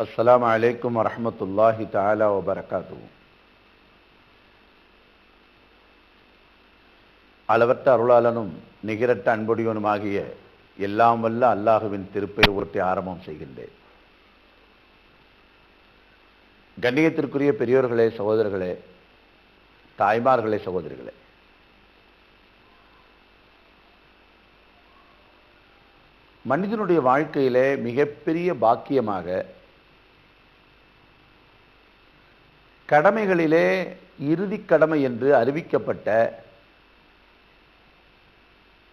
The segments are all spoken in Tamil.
السلام عليكم ورحمة الله تعالى وبركاته அளவற்ற அருளாளனும் நிகரற்ற அன்புடையவனுமாகிய எல்லாம் வல்ல அல்லாஹுவின் திருப்பெயர் உருட்டி ஆரம்பம் செய்கின்றேன் கண்ணியத்திற்குரிய பெரியோர்களே சகோதரர்களே தாய்மார்களே சகோதரிகளே மனிதனுடைய வாழ்க்கையிலே மிகப்பெரிய பாக்கியமாக கடமைகளிலே இறுதி கடமை என்று அறிவிக்கப்பட்ட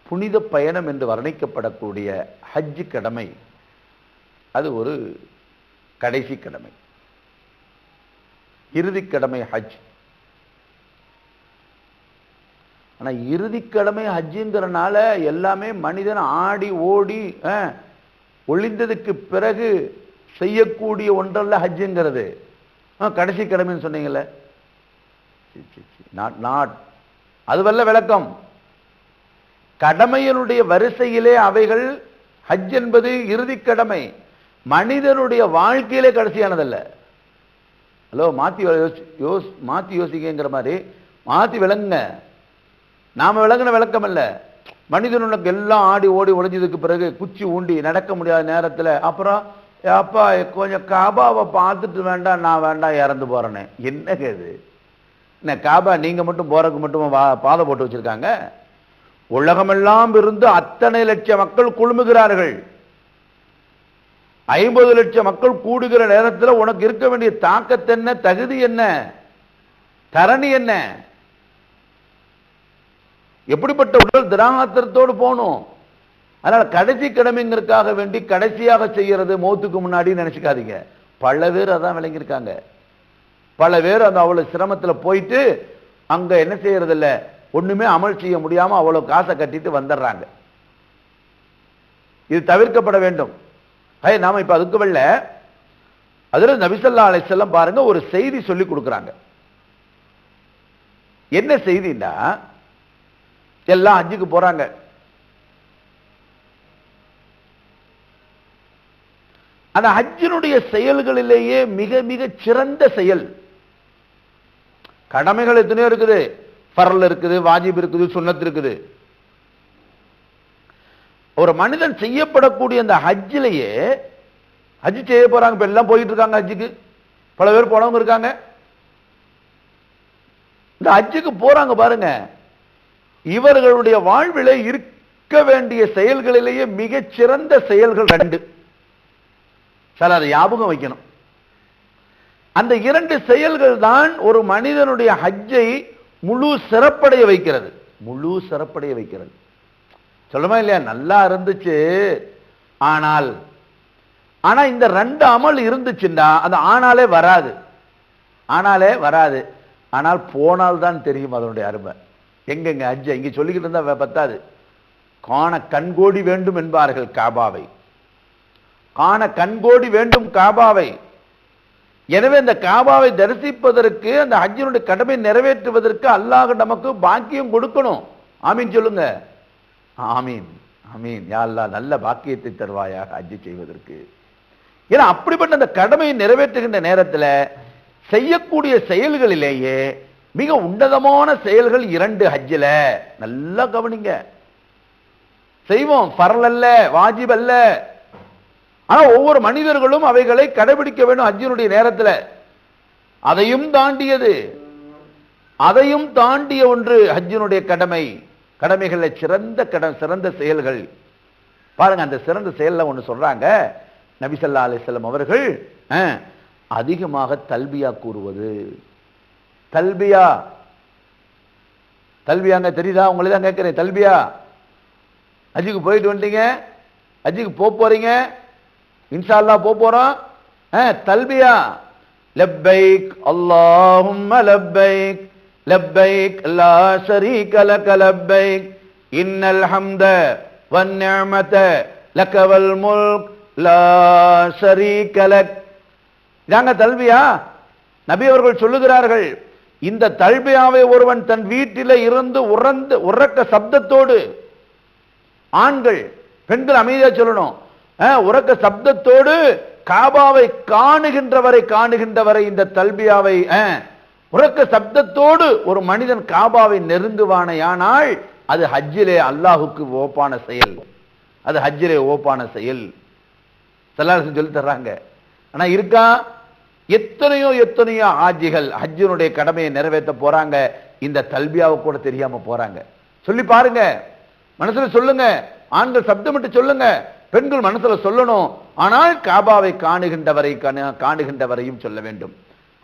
புனித பயணம் என்று வர்ணிக்கப்படக்கூடிய ஹஜ் கடமை. அது ஒரு கடைசி கடமை. இறுதி கடமை ஹஜ். ஆனால் இறுதிக்கிழமை ஹஜ்ஜுங்கிறனால எல்லாமே மனிதன் ஆடி ஓடி ஒளிந்ததுக்கு பிறகு செய்யக்கூடிய ஒன்றல்ல ஹஜ்ஜுங்கிறது. ஆ, கடைசி கிழமைன்னு சொன்னீங்களே நாட் நாட் அதுவல்ல விளக்கம். கடமையினுடைய வரிசையிலே அவைகள் ஹஜ் என்பது இறுதி கடமை மனிதனுடைய வாழ்க்கையிலே கடைசியானதல்ல. ஹலோ மாற்றி யோசி யோஸ் மாற்றி யோசிக்கிற மாதிரி மாற்றி விளங்குங்க. நாம் விளங்கின விளக்கம் அல்ல. மனிதனுக்கு எல்லாம் ஆடி ஓடி ஒளிஞ்சதுக்கு பிறகு குச்சி ஊண்டி நடக்க முடியாத நேரத்தில் அப்புறம் அப்பா கொஞ்சம் காபாவை பார்த்துட்டு வேண்டாம் நான் வேண்டாம் இறந்து போகிறேன்னு என்ன கேது? என்ன காபா நீங்கள் மட்டும் போகிறதுக்கு மட்டும் வா- பாதை போட்டு வச்சிருக்காங்க? உலகமெல்லாம் இருந்து அத்தனை லட்சம் மக்கள் குழுமுகிறார்கள். ஐம்பது லட்சம் மக்கள் கூடுகிற நேரத்தில் உனக்கு இருக்க வேண்டிய தாக்கத்து என்ன தகுதி என்ன? தரணி என்ன? எப்படிப்பட்ட உடல் திராகாத்திரத்தோடு போகணும்? அதனால கடைசி கடமைங்கிறதுக்காக வேண்டி கடைசியாக செய்யறது மௌத்துக்கு முன்னாடி நினச்சிக்காதீங்க. பல பேர் அதான் விளங்கியிருக்காங்க. பல பேர் அந்த அவ்வளவு சிரமத்துல போயிட்டு அங்க என்ன செய்யறது இல்ல ஒண்ணுமே அமல் செய்ய முடியாம அவ்வளவு காசை கட்டிட்டு வந்துடுறாங்க. இது தவிர்க்கப்பட வேண்டும். ஐ நாம இப்ப அதுக்கு வெள்ள அதில் நபிசல்லா அலைஹிஸ்ஸலாம் பாருங்க ஒரு செய்தி சொல்லி கொடுக்குறாங்க. என்ன செய்தின்னா எல்லாம் ஹஜ்ஜுக்கு போறாங்க. அந்த ஹஜ்ஜினுடைய செயல்களிலேயே மிக மிக சிறந்த செயல். கடமைகள் எத்தனையோ இருக்குது. பரல் இருக்குது வாஜிப் இருக்குது சுண்ணத் இருக்குது. ஒரு மனிதன் செய்யப்படக்கூடிய அந்த ஹஜ்ஜிலேயே ஹஜ் செய்ய போறாங்க இப்ப எல்லாம் போயிட்டு இருக்காங்க ஹஜ்ஜுக்கு. பல பேர் போனவங்க இருக்காங்க. இந்த ஹஜ்ஜுக்கு போறாங்க பாருங்க. இவர்களுடைய வாழ்வில இருக்க வேண்டிய செயல்களிலேயே மிகச்சிறந்த செயல்கள் ரெண்டு. சார் அதை ஞாபகம் வைக்கணும். அந்த இரண்டு செயல்கள் தான் ஒரு மனிதனுடைய ஹஜ்ஜை முழு சிறப்படைய வைக்கிறது. முழு சிறப்படைய வைக்கிறது. சொல்லுமா இல்லையா? நல்லா இருந்துச்சு. ஆனால் ஆனா இந்த ரெண்டு அமல் இருந்துச்சுன்னா அது ஆனாலே வராது. ஆனாலே வராது. ஆனால் போனால் தான் தெரியும் அதனுடைய அருமை. எங்கெங்க ஹஜ்ஜை? இங்கே சொல்லிக்கிட்டு இருந்தா பத்தாது. காண கண்கோடி வேண்டும் என்பார்கள் காபாவை. காண கண்கோடி வேண்டும் காபாவை. எனவே இந்த காபாவை தரிசிப்பதற்கு அந்த ஹஜ்ஜினுடைய கடமை நிறைவேற்றுவதற்கு அல்லாஹ் நமக்கு பாக்கியம் கொடுக்கணும். ஆமீன் சொல்லுங்க. ஆமீன். ஆமீன். யாழ்லா நல்ல பாக்கியத்தை தருவாயாக ஹஜ்ஜி செய்வதற்கு. ஏன்னா அப்படிப்பட்ட அந்த கடமையை நிறைவேற்றுகின்ற நேரத்தில் செய்யக்கூடிய செயல்களிலேயே மிக உன்னதமான செயல்கள் இரண்டு ஹஜ்ஜில். நல்லா கவனிங்க. செய்வோம். பரல் அல்ல வாஜிப் அல்ல ஆனால் ஒவ்வொரு மனிதர்களும் அவைகளை கடைபிடிக்க வேண்டும் ஹஜ்ஜினுடைய நேரத்தில். அதையும் தாண்டியது. அதையும் தாண்டிய ஒன்று ஹஜ்ஜினுடைய கடமை. கடமைகளில் சிறந்த கட சிறந்த செயல்கள். பாருங்க அந்த சிறந்த செயலில் ஒன்று சொல்றாங்க. நபிசல்லா அலிஸ்லம் அவர்கள் அதிகமாக தல்பியா கூறுவது. தல்பியா? தல்பியாங்க தெரியுதா? உங்களை தான் கேட்குறேன். தல்பியா? அஜிக்கு போயிட்டு வந்துட்டீங்க? அஜிக்கு போக போகிறீங்க இன்ஷா போக போகிறோம் ஆ, தல்பியா? லப்பைக் அல்லாஹும்ம லப்பைக் லப்பைக் லா ஷரீக லக லப்பைக். இன்னல் ஹம்த வன் நிஅமத லக வல் முல்க் லா ஷரீக லக். இதாங்க தல்பியா? நபி அவர்கள் சொல்லுகிறார்கள் இந்த தல்பியாவை ஒருவன் தன் வீட்டில இருந்து உறந்து உறக்க சப்தத்தோடு ஆண்கள் பெண்கள் அமைதியா சொல்லணும். உறக்க சப்தத்தோடு காபாவை காணுகின்றவரை காணுகின்றவரை இந்த தல்பியாவை உறக்க சப்தத்தோடு ஒரு மனிதன் காபாவை நெருங்குவானையானால் அது ஹஜ்ஜிலே அல்லாஹுக்கு ஓப்பான செயல். அது ஹஜ்ஜிலே ஓப்பான செயல். சல்லாசன் சொல்லி தர்றாங்க. ஆனா இருக்கா? எத்தனையோ எத்தனையோ ஆஜிகள் ஹஜ்ஜினுடைய கடமையை நிறைவேற்ற போறாங்க. இந்த தல்பியாவை கூட தெரியாம போறாங்க. சொல்லி பாருங்க. மனசுல சொல்லுங்க. ஆண்கள் சப்தமிட்டு சொல்லுங்க. பெண்கள் மனசுல சொல்லணும். ஆனால் காபாவை காணுகின்றவரை காணுகின்றவரையும் சொல்ல வேண்டும்.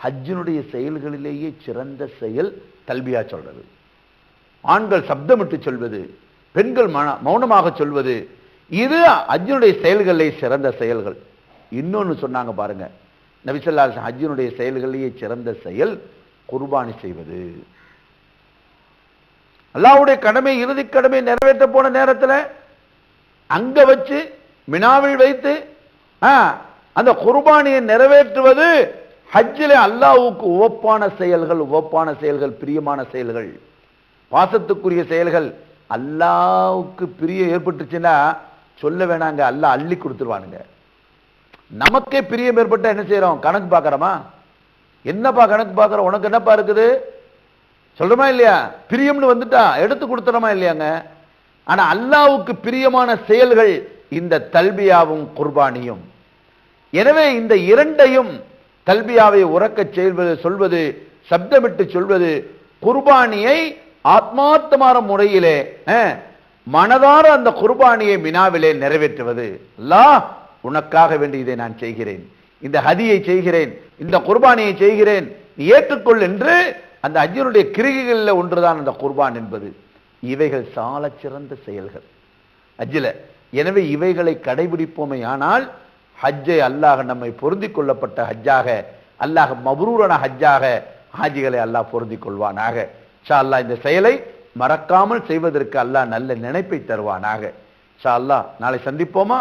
ஹஜ்ஜினுடைய செயல்களிலேயே சிறந்த செயல் தல்பியா சொல்றது. ஆண்கள் சப்தமிட்டு சொல்வது பெண்கள் மௌனமாக சொல்வது இது ஹஜ்ஜினுடைய செயல்களிலே சிறந்த செயல்கள். இன்னொன்னு சொன்னாங்க பாருங்க. நபிசல்லா ஹஜ்ஜினுடைய செயல்களிலேயே சிறந்த செயல் குர்பானி செய்வது. அல்லாவுடைய கடமை இறுதி கடமை நிறைவேற்ற போன நேரத்துல அங்க வச்சு மினாவில் வைத்து ஆ, அந்த குர்பானியை நிறைவேற்றுவது ஹஜ்ஜில் அல்லாவுக்கு உவப்பான செயல்கள் உவப்பான செயல்கள் பிரியமான செயல்கள். பாசத்துக்குரிய செயல்கள். அல்லாவுக்கு பிரிய ஏற்பட்டுச்சுன்னா சொல்ல வேணாங்க அல்லாஹ் அள்ளி கொடுத்துருவானுங்க. நமக்கே பிரியம் ஏற்பட்டா என்ன செய்யறோம் கணக்கு பார்க்குறோமா? என்னப்பா கணக்கு பார்க்குறோம் உனக்கு என்னப்பா இருக்குது? சொல்கிறோமா இல்லையா? பிரியம்னு வந்துட்டா எடுத்து கொடுத்துறோமா இல்லையாங்க? ஆனா அல்லாவுக்கு பிரியமான செயல்கள் இந்த தல்பியாவும் குர்பானியும். எனவே இந்த இரண்டையும் தல்பியாவை உறக்கச் செய்வது சொல்வது சப்தமிட்டு சொல்வது குர்பானியை ஆத்மார்த்தமான முறையிலே மனதார அந்த குர்பானியை மினாவிலே நிறைவேற்றுவது. அல்லாஹ் உனக்காக வேண்டி இதை நான் செய்கிறேன். இந்த ஹதியை செய்கிறேன். இந்த குர்பானியை செய்கிறேன். நீ ஏற்றுக்கொள் என்று அந்த அஜ்ஜனுடைய கிரிகைகளில் ஒன்றுதான் அந்த குர்பான் என்பது. இவைகள் சால சிறந்த செயல்கள். அஜில எனவே இவைகளை கடைபிடிப்போமே ஆனால் ஹஜ்ஜை அல்லாஹ் நம்மை பொருந்தி கொள்ளப்பட்ட ஹஜ்ஜாக அல்லாஹ் மபுரூரன ஹஜ்ஜாக ஹாஜிகளை அல்லாஹ் பொருந்தி கொள்வானாக. ஷா அல்லாஹ் இந்த செயலை மறக்காமல் செய்வதற்கு அல்லாஹ் நல்ல நினைப்பை தருவானாக. ஷா அல்லாஹ் நாளை சந்திப்போமா?